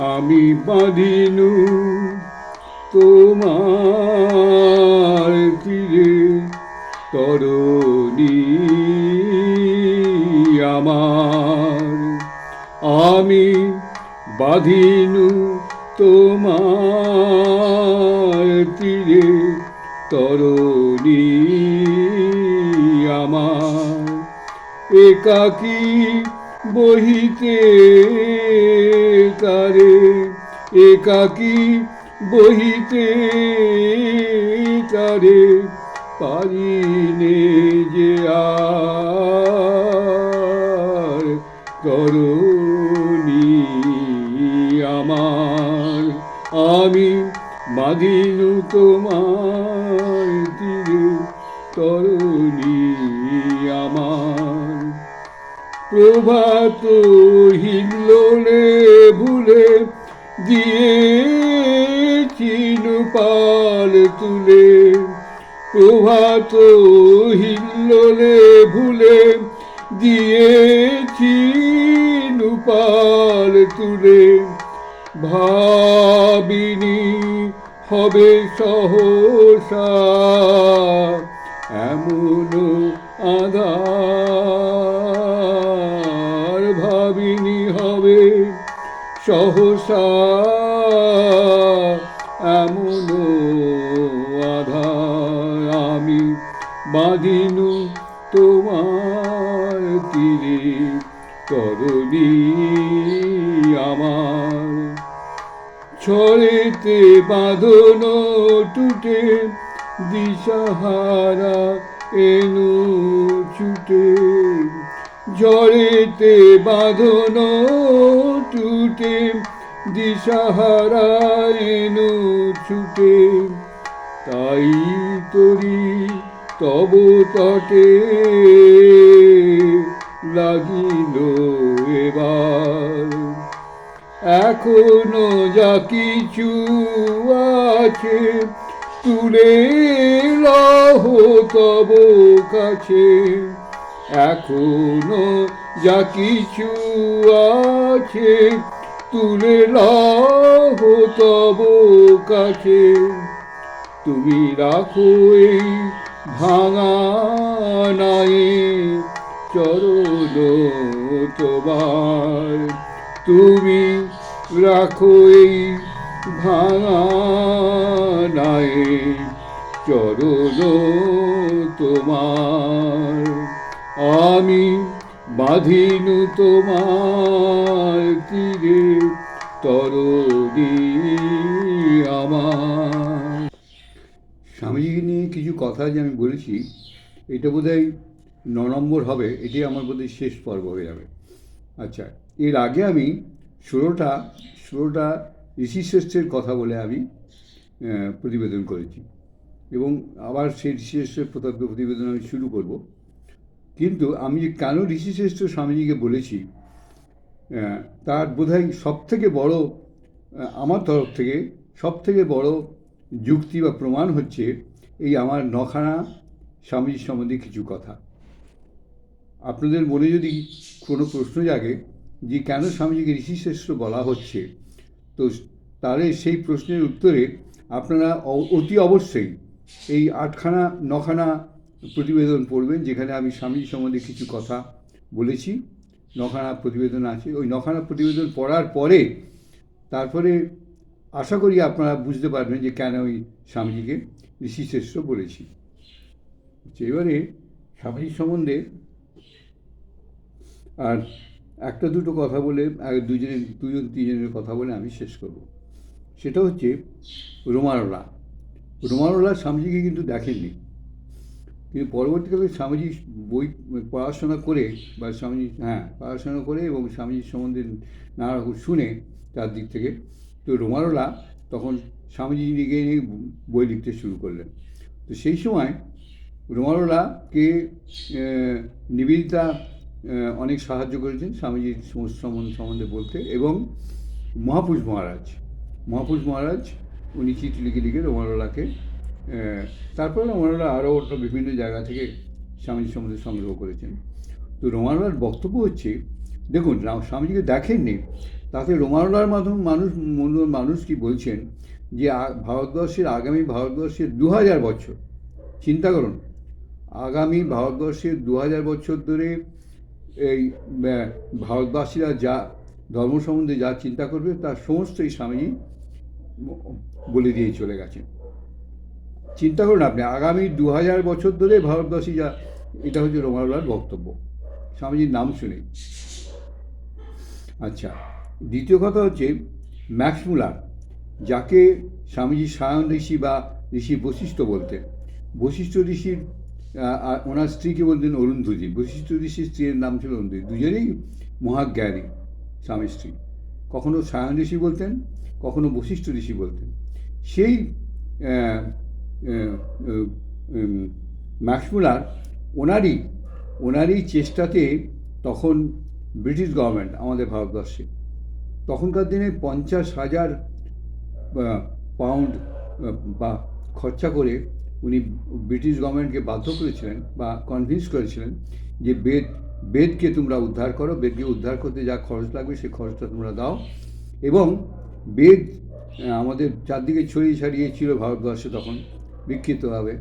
আমি বাঁধিনু তোমার তীরে তরণী আমার। আমি বাঁধিনু তোমার তীরে তরণী আমার। একাকী বহিতে একাকী বহিতে তারে পারিনে যে আর আমার। আমি বাঁধিনু তোমার তীরে তরুণী আমার। প্রভাত হিল্লোলে ভুলে দিয়ে পাল তুলে প্রভাত হিল্লোলে ভুলে দিয়েছি পাল তুলে। ভাবিনি হবে সহসা এমন আধার সহসা এমন আধার আমি বাঁধিনু তোমার তীরে, তরণী আমার। ছড়েতে বাঁধন টুটে, দিশাহারা এনু ছুটে ঝড়েতে বাঁধন টুটে দিশাহারা এনু ছুটে। তাই তরি তব তটে, লাগিল এবার। এখনও যা কিছু আছে, তুলে লহ তব কাছে। এখনও যা কিছু আছে তুলে লহ তব কাছে। তুমি রাখো এই ভাঙা নাই চরণ তোমার। তুমি রাখো এই ভাঙা নাই চরণ তোমার। আমি বাঁধিনু তোমার তীরে, তরণী আমার। স্বামীজিকে নিয়ে কিছু কথা যে আমি বলেছি, এটা বোধহয় ন নম্বর হবে এটি আমার বোধহয় শেষ পর্ব হয়ে যাবে। আচ্ছা এর আগে আমি ষোলোটা ষোলোটা ঋষিশ্রেষ্ঠের কথা বলে আমি প্রতিবেদন করেছি। এবং আবার সেই ঋষিশ্রেষ্ঠের প্রতিবেদন আমি শুরু করব। কিন্তু আমি যে কেন ঋষিশ্রেষ্ঠ স্বামীজিকে বলেছি তার বোধহয় সব থেকে বড় আমার তরফ থেকে সব থেকে বড় যুক্তি বা প্রমাণ হচ্ছে এই আমার নখানা স্বামীজির সম্বন্ধে কিছু কথা। আপনাদের মনে যদি কোনো প্রশ্ন জাগে যে কেন স্বামীজিকে ঋষিশ্রেষ্ঠ বলা হচ্ছে, তো তাহলে সেই প্রশ্নের উত্তরে আপনারা অতি অবশ্যই এই আটখানা, নখানা প্রতিবেদন পড়বেন, যেখানে আমি স্বামীজি সম্বন্ধে কিছু কথা বলেছি। নখানা প্রতিবেদন আছে। ওই নখানা প্রতিবেদন পড়ার পরে তারপরে আশা করি আপনারা বুঝতে পারবেন যে কেন ওই স্বামীজিকে ঋষিশ্রেষ্ঠ বলেছি। এবারে স্বামীজির সম্বন্ধে আর একটা দুটো কথা বলে দুজনের দুজন তিনজনের কথা বলে আমি শেষ করব। সেটা হচ্ছে রোমারোলা রোমারোলা স্বামীজিকে কিন্তু দেখেননি। কিন্তু পরবর্তীকালে স্বামীজি বই, পড়াশোনা করে বা স্বামীজি হ্যাঁ পড়াশোনা করে এবং স্বামীজির সম্বন্ধে নানা রকম শুনে তার দিক থেকে। তো রোমারোলা তখন স্বামীজি নিয়ে বই লিখতে শুরু করলেন। তো সেই সময় রোমারোলাকে নিবেদিতা অনেক সাহায্য করেছেন স্বামীজির সমস্ত সম্বন্ধে বলতে এবং মহাপুরুষ মহারাজ মহাপুরুষ মহারাজ উনি চিঠি লিখে লিখে রোমারোলাকে তারপরে রোমারোলা আরও অন্য বিভিন্ন জায়গা থেকে স্বামীজির সম্বন্ধে সংগ্রহ করেছেন। তো রোমারোলার বক্তব্য হচ্ছে, দেখুন স্বামীজিকে দেখেননি, তাতে রোমানোলার মাধ্যম মানুষ মন- মানুষ কি বলছেন যে ভারতবর্ষের আগামী ভারতবর্ষের দু হাজার বছর, চিন্তা করুন, আগামী ভারতবর্ষের দু হাজার বছর ধরে এই ভারতবাসীরা যা ধর্ম সম্বন্ধে যা চিন্তা করবে, তার সমস্ত এই স্বামীজি বলে দিয়ে চলে গেছেন। চিন্তা করুন আপনি, আগামী দু হাজার বছর ধরে ভারতবাসী যা, এটা হচ্ছে রোমানোলার বক্তব্য। স্বামীজির নাম শুনে। আচ্ছা দ্বিতীয় কথা হচ্ছে ম্যাক্সমুলার যাকে স্বামীজি সায়ন ঋষি বা ঋষি বশিষ্ঠ বলতেন। বশিষ্ঠ ঋষির ওনার স্ত্রীকে বলতেন অরুন্ধতি। বশিষ্ঠ ঋষির স্ত্রীর নাম ছিল অরুন্ধতি। দুজনেই মহাজ্ঞানী স্বামী স্ত্রী। কখনো সায়ন ঋষি বলতেন, কখনো বশিষ্ঠ ঋষি বলতেন। সেই আহ, আহ, উম, ম্যাক্স মুলার ওনারই ওনারই চেষ্টাতে তখন ব্রিটিশ গভর্নমেন্ট আমাদের ভারতবর্ষে তখনকার দিনে পঞ্চাশ হাজার পাউন্ড বা খরচা করে উনি ব্রিটিশ গভর্নমেন্টকে বাধ্য করেছিলেন বা কনভিন্স করেছিলেন যে বেদ বেদকে তোমরা উদ্ধার করো বেদকে উদ্ধার করতে যা খরচ লাগবে সেই খরচটা তোমরা দাও। এবং বেদ আমাদের চারদিকে ছড়িয়ে ছাড়িয়ে ছিল ভারতবর্ষে তখন। বিক্ষিপ্তভাবে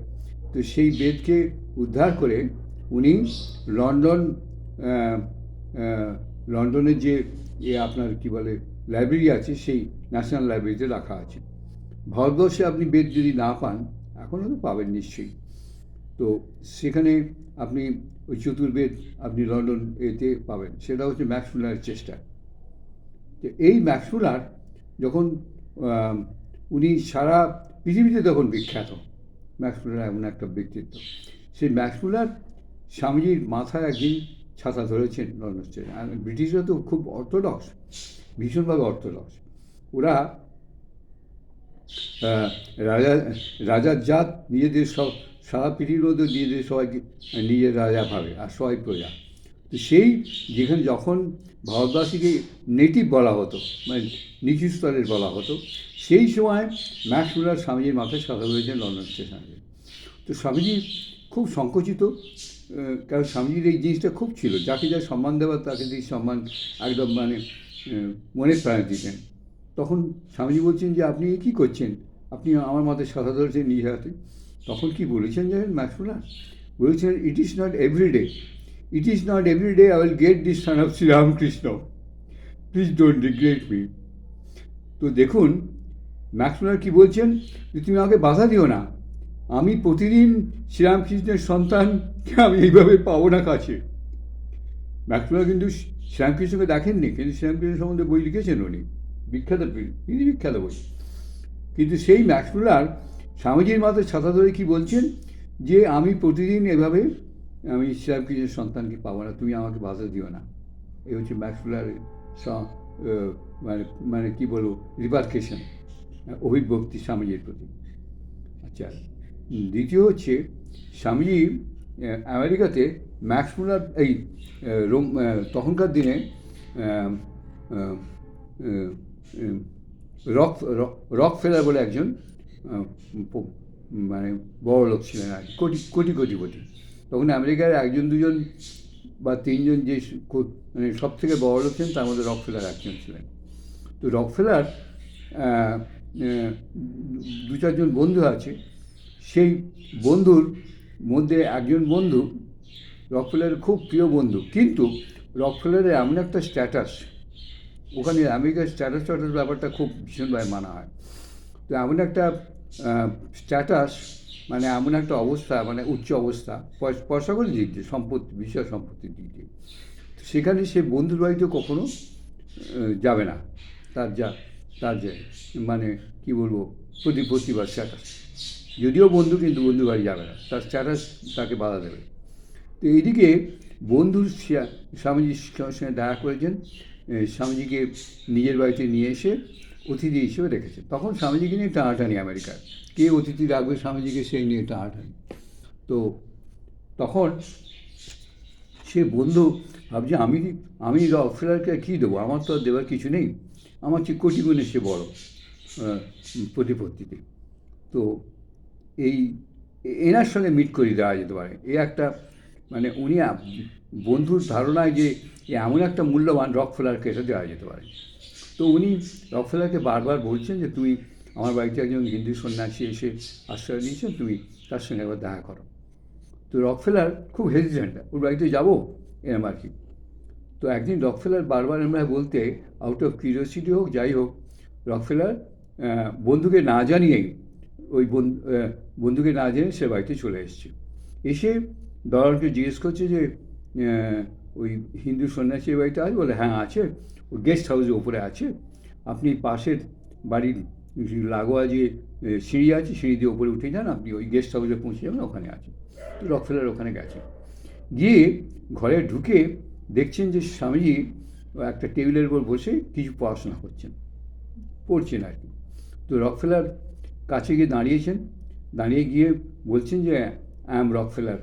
তো সেই বেদকে উদ্ধার করে উনি লন্ডন লন্ডনের যে এ আপনার কি বলে, লাইব্রেরি আছে, সেই ন্যাশনাল লাইব্রেরিতে রাখা আছে। ভারতবর্ষে আপনি বেদ যদি না পান, এখনও তো পাবেন নিশ্চয়ই। তো সেখানে আপনি ওই চতুর্বেদ আপনি লন্ডন এতে পাবেন। সেটা হচ্ছে ম্যাক্স মুলারের চেষ্টা। তো এই ম্যাক্স মুলার যখন উনি সারা পৃথিবীতে তখন বিখ্যাত। ম্যাক্স মুলার এমন একটা ব্যক্তিত্ব। সেই ম্যাক্সমুলার স্বামীজির মাথায় একদিন ছাতা ধরেছেন লন্ডন ব্রিটিশরা তো খুব অর্থোডক্স, ভীষণভাবে অর্থোডক্স। ওরা রাজা, রাজার জাত নিজেদের সব, সারা পৃথিবীর মধ্যে নিজেদের সবাইকে, নিজের রাজা ভাবে, আর সবাই প্রজা। তো সেই যেখানে যখন ভারতবাসীকে নেটিভ বলা হতো মানে নিচু স্তরের বলা হতো, সেই সময় ম্যাক্স মুলার স্বামীজির মাথায় সাদা হয়েছেন লন্ডন স্টেশনে। তো স্বামীজি খুব সংকুচিত কারণ স্বামীজির এই জিনিসটা খুব ছিল। যাকে যা সম্মান দেওয়ার তাকে সেই সম্মান একদম মানে মনে প্রাণে দিতেন। তখন স্বামীজি বলছেন যে, আপনি কী করছেন? আপনি আমার মাথায় সাদা ধরেছেন নিজের হাতে? তখন কি বলেছেন জানেন ম্যাক্সুলা বলেছেন it is not everyday it is not everyday I will get this son of Sri Ramakrishna please don't regret me তো দেখুন ম্যাক্সুলার কি বলছেন? যে তুমি আমাকে বাধা দিও না। আমি প্রতিদিন শ্রীরামকৃষ্ণের সন্তানকে আমি এইভাবে পাবো না কাছে। ম্যাক্সুলার কিন্তু শ্রীরামকৃষ্ণকে দেখেননি, কিন্তু শ্রীরামকৃষ্ণ সম্বন্ধে বই লিখেছেন উনি। বিখ্যাত তিনি বিখ্যাত বই। কিন্তু সেই ম্যাক্সুলার স্বামীজির মাথায় ছাতা ধরে কি বলছেন? যে আমি প্রতিদিন এভাবে আমি শ্রীরামকৃষ্ণের সন্তানকে পাবো না, তুমি আমাকে বাধা দিও না। এই হচ্ছে ম্যাক্সুলার মানে মানে কী বলব রিপার্কেশন অভিভক্তি স্বামীজির প্রতি। আচ্ছা দ্বিতীয় হচ্ছে স্বামীজি আমেরিকাতে ম্যাক্স মুলার এই রোম তখনকার দিনে রক, রক- ফেলার বলে একজন মানে বড় লোক ছিলেন আর কোটি কোটি কোটি কোটি। তখন আমেরিকার একজন দুজন বা তিনজন যে মানে সব থেকে বড় লোক ছিলেন তার মধ্যে রক ফেলার একজন ছিলেন। তো রকফেলার আহ, আহ, দু চারজন বন্ধু আছে। সেই বন্ধুর মধ্যে একজন বন্ধু রকফেলারের খুব প্রিয় বন্ধু। কিন্তু রকফেলারের এমন একটা স্ট্যাটাস ওখানে আমেরিকার স্ট্যাটাস স্ট্যাটাস ব্যাপারটা খুব ভীষণভাবে মানা হয়। তো এমন একটা স্ট্যাটাস মানে এমন একটা অবস্থা মানে উচ্চ অবস্থা। পয়স- করে দিক দিয়ে, সম্পত্তি, বিষয় সম্পত্তির দিক দিয়ে। সেখানে সে বন্ধুর বাড়িতে কখনো যাবে না। তার যা, তার যে মানে কি বলব প্রতিপত্তি বা স্ট্যাটাস যদিও বন্ধু, কিন্তু বন্ধু বাড়ি যাবে না। তার স্ট্যাটাস তাকে বাধা দেবে। তো এইদিকে বন্ধু স্যা- স্বামীজির সঙ্গে দেখা করেছেন স্বামীজিকে নিজের বাড়িতে নিয়ে এসে অতিথি হিসেবে রেখেছে তখন স্বামীজিকে নিয়ে টানাটানি আমেরিকার কে অতিথি রাখবে স্বামীজিকে সেই নিয়ে টানাটানি। তো তখন সে বন্ধু ভাবছে, আমি আমি রকফেলারকে কী দেবো? আমার তো আর দেওয়ার কিছু নেই। আমার চেয়ে কোটি গুণে সে বড় প্রতিপত্তিতে। তো এই, এনার সঙ্গে মিট করিয়ে দেওয়া যেতে পারে। এ একটা মানে উনি বন্ধুর ধারণায় যে এমন একটা মূল্যবান রক ফেলারকে এটা দেওয়া যেতে পারে। তো উনি রকফেলারকে বারবার বলছেন যে তুমি আমার বাড়িতে একজন হিন্দু সন্ন্যাসী এসে আশ্রয় দিয়েছেন তুমি তার সঙ্গে একবার দেখা করো। তো রকফেলার খুব হেজিটেন্ট ওর বাড়িতে যাব? এরম আর কি। তো একদিন রকফেলার বারবার আমরা বলতে আউট অফ কিউরিয়াসিটি হোক, যাই হোক রকফেলার বন্ধুকে না জানিয়েই ওই বন্ধু বন্ধুকে না জানিয়ে সে বাড়িতে চলে এসছে। এসে দলালকে জিজ্ঞেস করছে যে ওই হিন্দু সন্ন্যাসীর বাড়িতে আছে? বলে হ্যাঁ আছে। ওই গেস্ট হাউসের ওপরে আছে। আপনি পাশের বাড়ির লাগোয়া যে সিঁড়ি আছে, সিঁড়ি দিয়ে ওপরে উঠে যান, আপনি ওই গেস্ট হাউসে পৌঁছে যাবেন, ওখানে আছে তো রকফেলার ওখানে গেছে। গিয়ে ঘরে ঢুকে দেখছেন যে স্বামীজি একটা টেবিলের উপর বসে কিছু পড়াশোনা করছেন। পড়ছেন আর কি। তো রকফেলার কাছে গিয়ে দাঁড়িয়েছেন। দাঁড়িয়ে গিয়ে বলছেন যে আই এম রকফেলার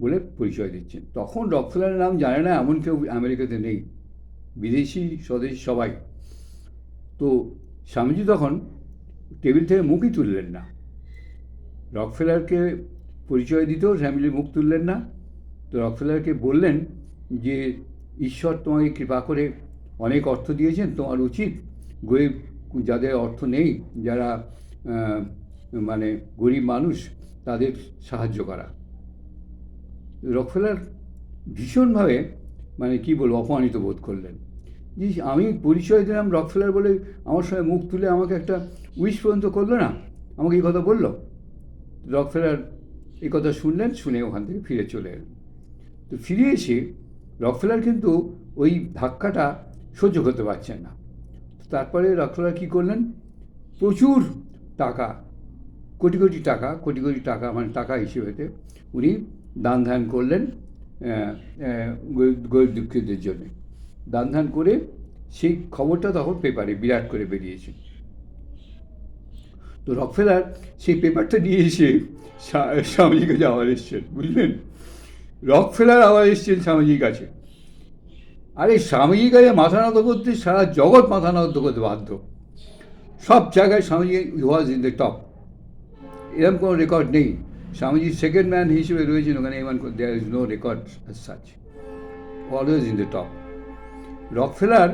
বলে পরিচয় দিচ্ছেন। তখন রকফেলারের নাম জানে না, এমন কেউ আমেরিকাতে নেই। বিদেশি স্বদেশি সবাই। তো স্বামীজি তখন টেবিল থেকে মুখই তুললেন না। রকফেলারকে পরিচয় দিতেও স্বামীজি মুখ তুললেন না। তো রকফেলারকে বললেন যে, ঈশ্বর তোমাকে কৃপা করে অনেক অর্থ দিয়েছেন, তোমার উচিত। গরিব যাদের অর্থ নেই, যারা মানে গরিব মানুষ, তাদের সাহায্য করা। রকফেলার ভীষণভাবে মানে কি বলব, অপমানিত বোধ করলেন। যে আমি পরিচয় দিলাম রকফেলার বলে আমার সঙ্গে মুখ তুলে আমাকে একটা উইশ পর্যন্ত করল না। আমাকে এই কথা বলল। রকফেলার এই কথা শুনলেন, শুনে ওখান থেকে ফিরে চলে এলেন। তো ফিরে এসে রকফেলার কিন্তু ওই ধাক্কাটা সহ্য করতে পারছেন না। তারপরে রকফেলার কী করলেন? প্রচুর টাকা, কোটি কোটি টাকা, কোটি কোটি টাকা মানে টাকা হিসেবেতে উনি দান ধ্যান করলেন গরিব দুঃখীদের জন্য। দান ধ্যান করে সেই খবরটা তখন পেপারে বিরাট করে বেরিয়েছে। তো রকফেলার সেই পেপারটা নিয়ে এসে স্বা- স্বামীজির কাছে আবার এসছেন, বুঝলেন? রকফেলার আবার এসছেন স্বামীজির কাছে। আরে স্বামীজির কাছে মাথা নত করতে সারা জগৎ মাথা নত করতে বাধ্য। সব জায়গায় Swamiji was in the top এরকম কোনো রেকর্ড নেই। স্বামীজি সেকেন্ড ম্যান হিসেবে রয়েছেন ওখানে, এমন there is no record such always in the top Rockefeller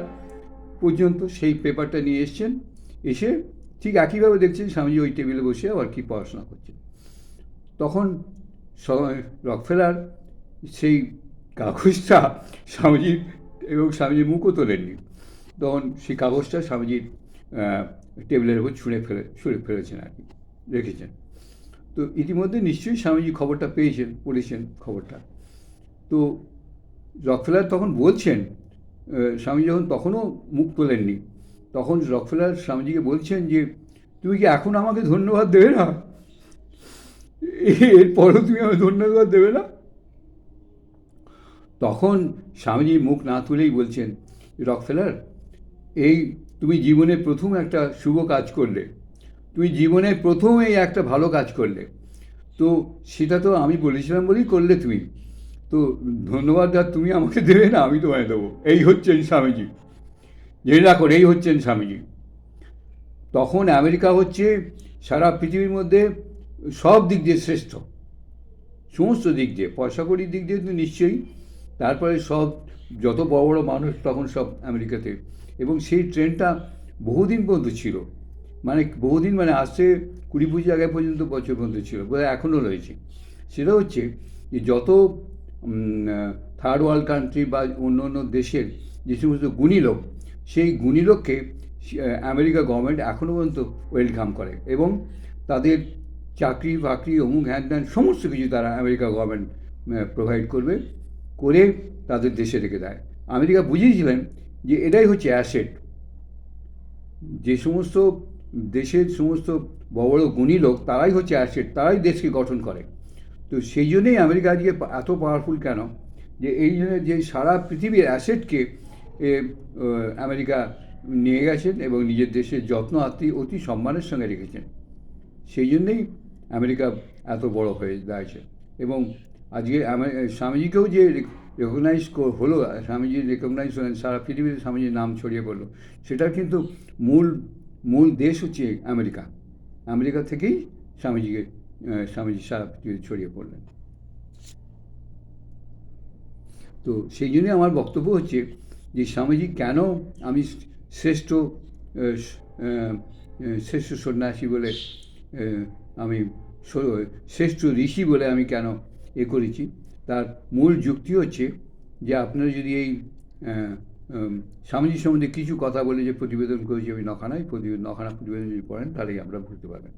পর্যন্ত সেই পেপারটা নিয়ে এসছেন। এসে ঠিক একইভাবে দেখছেন স্বামীজি ওই টেবিলে বসে আবার কি পড়াশোনা করছেন। তখন রকফেলার সেই কাগজটা স্বামীজির এবং স্বামীজির মুখও তোলেননি। তখন সেই কাগজটা স্বামীজির টেবিলের উপর ছুঁড়ে ফেলে, ছুঁড়ে ফেলেছেন আর কি, রেখেছেন। তো ইতিমধ্যে নিশ্চয়ই স্বামীজি খবরটা পেয়েছেন, পড়েছেন খবরটা। তো রকফেলার তখন বলছেন স্বামী যখন তখনও মুখ তোলেননি, তখন রকফেলার স্বামীজিকে বলছেন যে, তুমি কি এখন আমাকে ধন্যবাদ দেবে না? এরপরও তুমি আমাকে ধন্যবাদ দেবে না? তখন স্বামীজি মুখ না তুলেই বলছেন রকফেলার এই তুমি জীবনে প্রথম একটা শুভ কাজ করলে। তুমি জীবনে প্রথম এই একটা ভালো কাজ করলে। তো সেটা তো আমি বলেছিলাম বলেই করলে তুমি। তো ধন্যবাদ আর তুমি আমাকে দেবে না, আমি তোমায় দেবো। এই হচ্ছেন স্বামীজি। জেনে রাখো, এই হচ্ছেন স্বামীজি। তখন আমেরিকা হচ্ছে সারা পৃথিবীর মধ্যে সব দিক দিয়ে শ্রেষ্ঠ। সমস্ত দিক দিয়ে পয়সা কড়ির দিক দিয়ে তো নিশ্চয়ই। তারপরে সব, যত বড় বড় মানুষ তখন সব আমেরিকাতে। এবং সেই ট্রেনটা বহুদিন পর্যন্ত ছিল। মানে বহুদিন মানে আসছে কুড়ি পঁচিশ আগে পর্যন্ত বছর পর্যন্ত ছিল, বোধহয় এখনও রয়েছে। সেটা হচ্ছে যে যত থার্ড ওয়ার্ল্ড কান্ট্রি বা অন্য অন্য দেশের যে সমস্ত গুণী লোক, সেই গুণী লোককে আমেরিকা গভর্নমেন্ট এখনও পর্যন্ত ওয়েলকাম করে এবং তাদের চাকরি বাকরি, অমুক হ্যান ত্যান সমস্ত কিছু তারা আমেরিকা গভর্নমেন্ট প্রোভাইড করবে, করে তাদের দেশে রেখে দেয়। আমেরিকা বুঝিয়েছিলেন যে এটাই হচ্ছে অ্যাসেট যে সমস্ত দেশের সমস্ত বড় বড় গুণী লোক, তারাই হচ্ছে অ্যাসেট তারাই দেশকে গঠন করে। তো সেই জন্যেই আমেরিকা আজকে এত পাওয়ারফুল কেন? যে এই জন্য যে সারা পৃথিবীর অ্যাসেটকে আমেরিকা নিয়ে গেছেন এবং নিজের দেশের যত্ন, আত্মি, অতি সম্মানের সঙ্গে রেখেছেন। সেই জন্যেই আমেরিকা এত বড় হয়ে দাঁড়িয়েছে এবং আজকে স্বামীজিকেও যে রেকগনাইজ হলো, স্বামীজি রেকগনাইজ হলেন, সারা পৃথিবীতে স্বামীজির নাম ছড়িয়ে পড়ল। সেটার কিন্তু মূল মূল দেশ হচ্ছে আমেরিকা। আমেরিকা থেকেই স্বামীজিকে স্বামীজি সারা পৃথিবীতে ছড়িয়ে পড়লেন। তো সেই জন্যই আমার বক্তব্য হচ্ছে যে, স্বামীজি কেন আমি শ্রেষ্ঠ শ্রেষ্ঠ সন্ন্যাসী বলে আমি শ্রেষ্ঠ ঋষি বলে আমি কেন এ করেছি? তার মূল যুক্তি হচ্ছে যে, আপনারা যদি এই স্বামীজি সম্বন্ধে কিছু কথা বলে যে প্রতিবেদন করেছি, আমি নখানায় প্রতিবেদন, নখানা প্রতিবেদন যদি পড়েন, তাহলেই আমরা বুঝতে পারবেন।